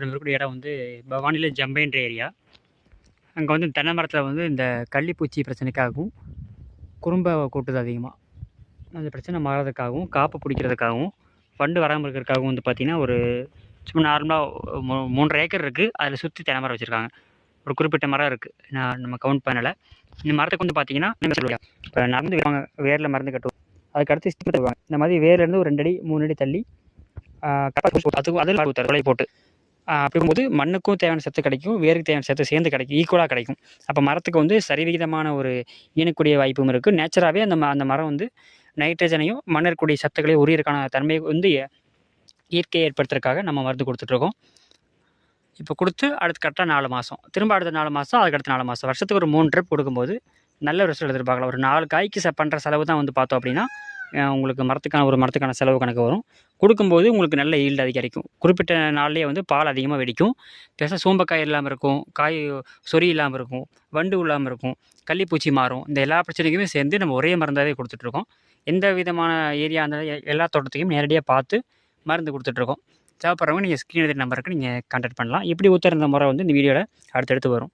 இப்போ நம்ம இருக்கக்கூடிய இடம் வந்து பவானியில் ஜம்பைன்ற ஏரியா. அங்கே வந்து தென்னை மரத்தில் வந்து இந்த கள்ளிப்பூச்சி பிரச்சனைக்காகவும் குறும்பை கூட்டுது அதிகமாக அந்த பிரச்சனை மாறதுக்காகவும் காப்பு பிடிக்கிறதுக்காகவும் வண்டு வராமல் இருக்கிறதுக்காகவும் வந்து பார்த்திங்கன்னா ஒரு சும்மா நார்மலாக மூ மூன்றரை ஏக்கர் இருக்குது அதில் சுற்றி தென்னை மரம் வச்சுருக்காங்க. ஒரு குறிப்பிட்ட மரம் இருக்குது நான் நம்ம கவுண்ட் பண்ணலை. இந்த மரத்துக்கு வந்து பார்த்தீங்கன்னா இப்போ நடந்து வருவாங்க வேரில் மருந்து கட்டுவோம் அதுக்கு அடுத்து ஸ்டிப் தருவாங்க இந்த மாதிரி வேர்லேருந்து ஒரு ரெண்டு அடி மூணு அடி தள்ளி அதுக்கும் அதில் போட்டு. அப்படி இருக்கும்போது மண்ணுக்கும் தேவையான சத்து கிடைக்கும் வேருக்கு தேவையான சத்து சேர்ந்து கிடைக்கும் ஈக்குவலாக கிடைக்கும். அப்போ மரத்துக்கு வந்து சரிவிகிதமான ஒரு ஈனக்கூடிய வாய்ப்பும் இருக்குது நேச்சராகவே அந்த அந்த மரம் வந்து நைட்ரஜனையும் மண்ணில் சத்துக்களையும் உரியருக்கான தன்மையை வந்து இயற்கையை ஏற்படுத்துறதுக்காக நம்ம மருந்து கொடுத்துட்ருக்கோம் இப்போ கொடுத்து அடுத்து கரெக்டாக நாலு மாதம் திரும்ப அடுத்த நாலு மாதம் அதுக்கு அடுத்த நாலு மாதம் வருஷத்துக்கு ஒரு மூணு ட்ரிப் கொடுக்கும்போது நல்ல ரிசல்ட் எதிர்பார்க்கலாம் ஒரு நாலு காய்க்கு ச பண்ணுற செலவு தான் வந்து பார்த்தோம் அப்படின்னா உங்களுக்கு மரத்துக்கான ஒரு மரத்துக்கான செலவு கணக்கு வரும். கொடுக்கும்போது உங்களுக்கு நல்ல ஈல்டு அதிகரிக்கும். குறிப்பிட்ட நாள்லேயே வந்து பால் அதிகமாக வெடிக்கும். பேச சோம்பக்காய் இல்லாமல் இருக்கும். காய் சொறி இல்லாமல் இருக்கும். வண்டு இல்லாமல் இருக்கும். கள்ளிப்பூச்சி மாறும். இந்த எல்லா பிரச்சனைக்குமே சேர்ந்து நம்ம ஒரே மருந்தாகவே கொடுத்துட்ருக்கோம். எந்த விதமான ஏரியா அந்த எ- எல்லா தோட்டத்தையும் நேரடியாக பார்த்து மருந்து கொடுத்துட்ருக்கோம். தேவைப்படுறவங்க நீங்கள் ஸ்க்ரீன் நம்பருக்கு நீங்கள் கான்டாக்ட் பண்ணலாம். இப்படி ஊற்றுற முறை வந்து இந்த வீடியோவில் அடுத்தடுத்து வரும்.